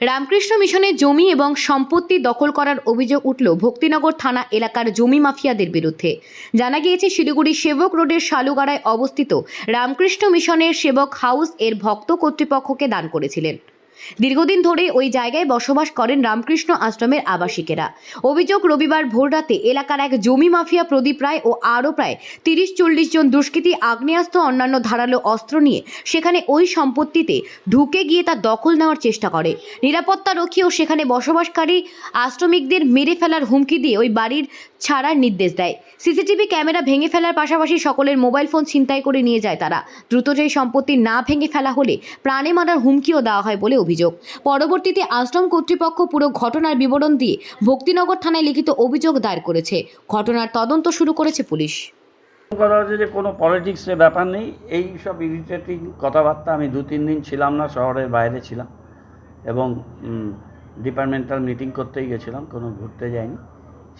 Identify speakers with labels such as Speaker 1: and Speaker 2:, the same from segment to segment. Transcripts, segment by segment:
Speaker 1: রামকৃষ্ণ মিশনের জমি এবং সম্পত্তি দখল করার অভিযোগ উঠল ভক্তিনগর থানা এলাকার জমি মাফিয়াদের বিরুদ্ধে। জানা গিয়েছে, শিলিগুড়ি সেবক রোডের শালুগাড়ায় অবস্থিত রামকৃষ্ণ মিশনের সেবক হাউস এর ভক্ত কর্তৃপক্ষকে দান করেছিলেন। দীর্ঘদিন ধরে ওই জায়গায় বসবাস করেন রামকৃষ্ণ আশ্রমের আবাসিকেরা। অভিযোগ, রবিবার ভোররাতে এলাকার এক জমি মাফিয়া প্রদীপ রায় ও আরও প্রায় তিরিশ চল্লিশ জন দুষ্কৃতী আগ্নেয়াস্ত্র অন্যান্য ধারালো অস্ত্র নিয়ে সেখানে ওই সম্পত্তিতে ঢুকে গিয়ে তা দখল নেওয়ার চেষ্টা করে। নিরাপত্তা রক্ষী ও সেখানে বসবাসকারী আশ্রমিকদের মেরে ফেলার হুমকি দিয়ে ওই বাড়ির ছাড়ার নির্দেশ দেয়। সিসিটিভি ক্যামেরা ভেঙে ফেলার পাশাপাশি সকলের মোবাইল ফোন ছিনতাই করে নিয়ে যায় তারা। দ্রুত সেই সম্পত্তি না ভেঙে ফেলা হলে প্রাণে মারার হুমকিও দেওয়া হয় বলে অভিযোগ। পরবর্তীতে আশ্রম কর্তৃপক্ষ পুরো ঘটনার বিবরণ দিয়ে ভক্তিনগর থানায় লিখিত অভিযোগ দায়ের করেছে। ঘটনার তদন্ত শুরু করেছে পুলিশ।
Speaker 2: করা যে কোনো পলিটিক্সের ব্যাপার নেই। এই সব ইরিটেটিং কথাবার্তা আমি দু, তিন দিন ছিলাম না, শহরের বাইরে ছিলাম এবং ডিপার্টমেন্টাল মিটিং করতেই গেছিলাম, কোনো ঘুরতে যাইনি।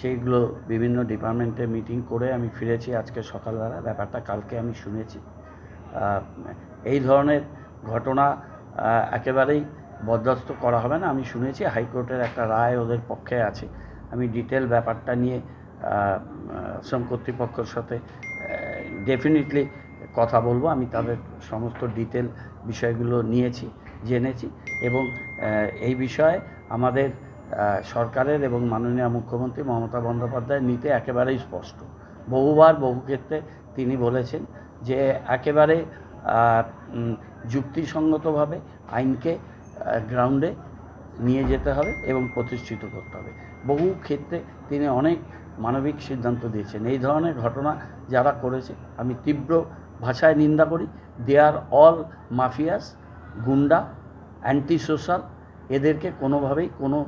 Speaker 2: সেইগুলো বিভিন্ন ডিপার্টমেন্টে মিটিং করে আমি ফিরেছি আজকে সকালবেলা। ব্যাপারটা কালকে আমি শুনেছি। এই ধরনের ঘটনা একেবারেই বরদাস্ত করা হবে না। আমি শুনেছি হাইকোর্টের একটা রায় ওদের পক্ষে আছে। আমি ডিটেল ব্যাপারটা নিয়ে শ্রম কর্তৃপক্ষের সাথে ডেফিনেটলি কথা বলব। আমি তাদের সমস্ত ডিটেল বিষয়গুলো নিয়েছি, জেনেছি এবং এই বিষয়ে আমাদের সরকারের এবং মাননীয় মুখ্যমন্ত্রী মমতা বন্দ্যোপাধ্যায় নিতে একেবারেই স্পষ্ট। বহুবার বহু ক্ষেত্রে তিনি বলেছেন যে একেবারে যুক্তিসঙ্গতভাবে আইনকে গ্রাউন্ডে নিয়ে যেতে হবে এবং প্রতিষ্ঠিত করতে হবে। বহু ক্ষেত্রে তিনি অনেক মানবিক সিদ্ধান্ত দিয়েছেন। এই ধরনের ঘটনা যারা করেছে, আমি তীব্র ভাষায় নিন্দা করি। দে আর অল মাফিয়াস গুন্ডা অ্যান্টি সোশ্যাল এদেরকে কোনোভাবেই কোনো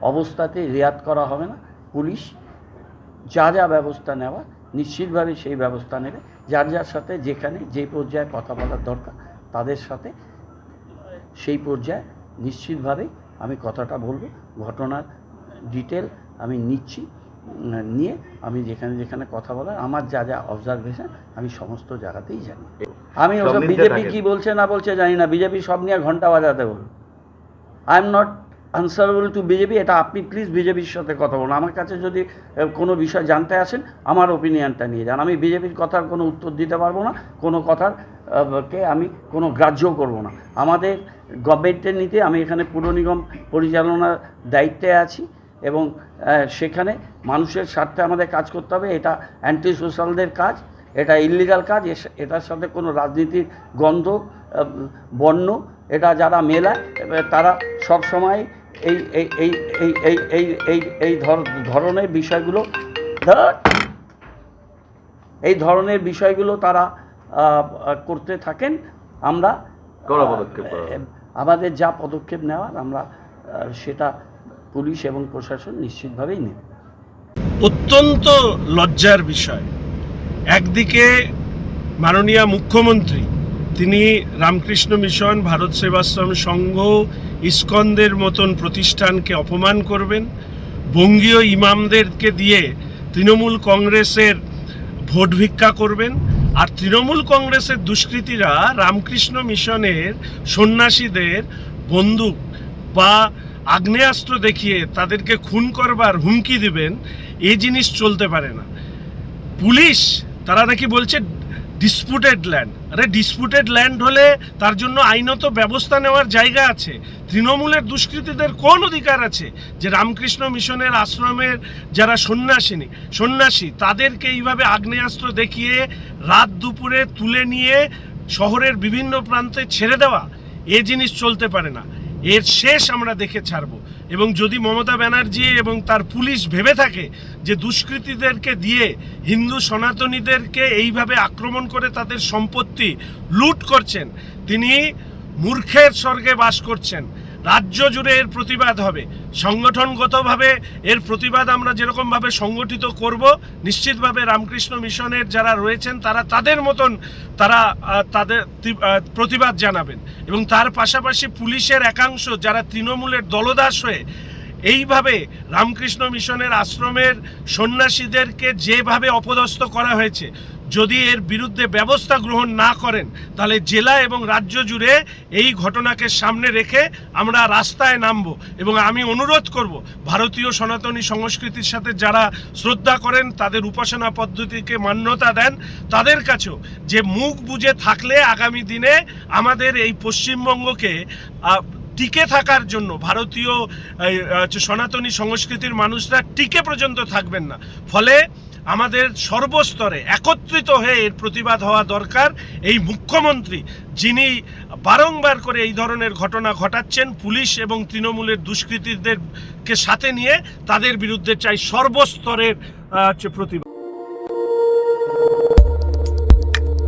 Speaker 2: অবস্থাতে রেয়াত করা হবে না। পুলিশ যা যা ব্যবস্থা নেওয়া, নিশ্চিতভাবে সেই ব্যবস্থা নেবে। যার যার সাথে যেখানে যে পর্যায়ে কথা বলার দরকার, তাদের সাথে সেই পর্যায়ে নিশ্চিতভাবে আমি কথাটা বলব ঘটনার ডিটেল আমি নিচ্ছি নিয়ে আমি যেখানে যেখানে কথা বলার আমার যা যা অবজারভেশন আমি সমস্ত জায়গাতেই জানি। আমি ওসব বিজেপি কি বলছে না বলছে জানি না বিজেপি সব নিয়ে ঘণ্টা বাজাতে বলুন I am not answerable to BJP এটা আপনি প্লিজ বিজেপির সাথে কথা বলুন। আমার কাছে যদি কোনো বিষয় জানতে আসেন, আমার ওপিনিয়নটা নিয়ে যান। আমি বিজেপির কথার কোনো উত্তর দিতে পারব না, কোনো কথার কে আমি কোনো গ্রাহ্য করব না। আমাদের গভর্নমেন্টের নিতে, আমি এখানে পুর নিগম পরিচালনার দায়িত্বে আছি এবং সেখানে মানুষের স্বার্থে আমাদের কাজ করতে হবে। এটা অ্যান্টি সোশ্যালদের কাজ, এটা ইল্লিগাল কাজ এটার সাথে কোনো রাজনীতির গন্ধ বর্ণ, এটা যারা মেলায় তারা সব সময় এই এই এই এই এই এই এই এই ধরনের বিষয়গুলো এই ধরনের বিষয়গুলো তারা আহ, করতে থাকেন। আমরা
Speaker 3: কড়া পদক্ষেপ
Speaker 2: আমাদের যা পদক্ষেপ নেওয়ার আমরা সেটা পুলিশ এবং প্রশাসন নিশ্চিতভাবেই নেবে।
Speaker 4: অত্যন্ত লজ্জার বিষয়। একদিকে মাননীয় মুখ্যমন্ত্রী তিনি রামকৃষ্ণ মিশন, ভারত সেবাশ্রম সংঘ, ইস্কনদের মতন প্রতিষ্ঠানকে অপমান করবেন। বঙ্গীয় ইমামদেরকে দিয়ে তৃণমূল কংগ্রেসের ভোট ভিক্ষা করবেন। আর তৃণমূল কংগ্রেসের দুষ্কৃতীরা রামকৃষ্ণ মিশনের সন্ন্যাসীদের বন্দুক বা আগ্নেয়াস্ত্র দেখিয়ে তাদেরকে খুন করবার হুমকি দিবেন এই জিনিস চলতে পারে না। পুলিশ, তারা নাকি বলছে ডিসপুটেড ল্যান্ড আরে ডিসপুটেড ল্যান্ড হলে তার জন্য আইনত ব্যবস্থা নেওয়ার জায়গা আছে। তৃণমূলের দুষ্কৃতীদের কোন অধিকার আছে? যে রামকৃষ্ণ মিশনের আশ্রমের যারা সন্ন্যাসিনী, সন্ন্যাসী, তাদেরকে এইভাবে আগ্নেয়াস্ত্র দেখিয়ে রাত দুপুরে তুলে নিয়ে শহরের বিভিন্ন প্রান্তে ছেড়ে দেওয়া, এ জিনিস চলতে পারে না। এর শেষ আমরা দেখে ছাড়ব। এবং যদি মমতা ব্যানার্জি এবং তার পুলিশ ভেবে থাকে যে দুষ্কৃতীদেরকে দিয়ে হিন্দু সনাতনীদেরকে এইভাবে আক্রমণ করে তাদের সম্পত্তি লুট করছেন, তিনি মূর্খের স্বর্গে বাস করছেন। রাজ্য জুড়ে এর প্রতিবাদ হবে। সংগঠনগতভাবে এর প্রতিবাদ আমরা যেরকমভাবে সংগঠিত করব, নিশ্চিতভাবে রামকৃষ্ণ মিশনের যারা রয়েছেন, তারা তাদের মতন তারা তাদের প্রতিবাদ জানাবেন। এবং তার পাশাপাশি পুলিশের একাংশ যারা তৃণমূলের দলদাস হয়ে এইভাবে রামকৃষ্ণ মিশনের আশ্রমের সন্ন্যাসীদেরকে যেভাবে অপদস্থ করা হয়েছে, যদি এর বিরুদ্ধে ব্যবস্থা গ্রহণ না করেন, তাহলে জেলা এবং রাজ্য জুড়ে এই ঘটনাকে সামনে রেখে আমরা রাস্তায় নামব। এবং আমি অনুরোধ করব, ভারতীয় সনাতনী সংস্কৃতির সাথে যারা শ্রদ্ধা করেন, তাদের উপাসনা পদ্ধতিকে মান্যতা দেন। তাদের কাছেও যে মুখ বুজে থাকলে আগামী দিনে আমাদের এই পশ্চিমবঙ্গকে টিকে থাকার জন্য ভারতীয় সনাতনী সংস্কৃতির মানুষরা টিকে পর্যন্ত থাকবেন না। ফলে আমাদের সর্বস্তরে একত্রিত হয়ে এর প্রতিবাদ হওয়া দরকার। এই মুখ্যমন্ত্রী, যিনি বারংবার করে এই ধরনের ঘটনা ঘটাচ্ছেন, পুলিশ এবং তৃণমূলের দুষ্কৃতীদেরকে সাথে নিয়ে তাদের বিরুদ্ধে চাই সর্বস্তরের হচ্ছে প্রতিবাদ।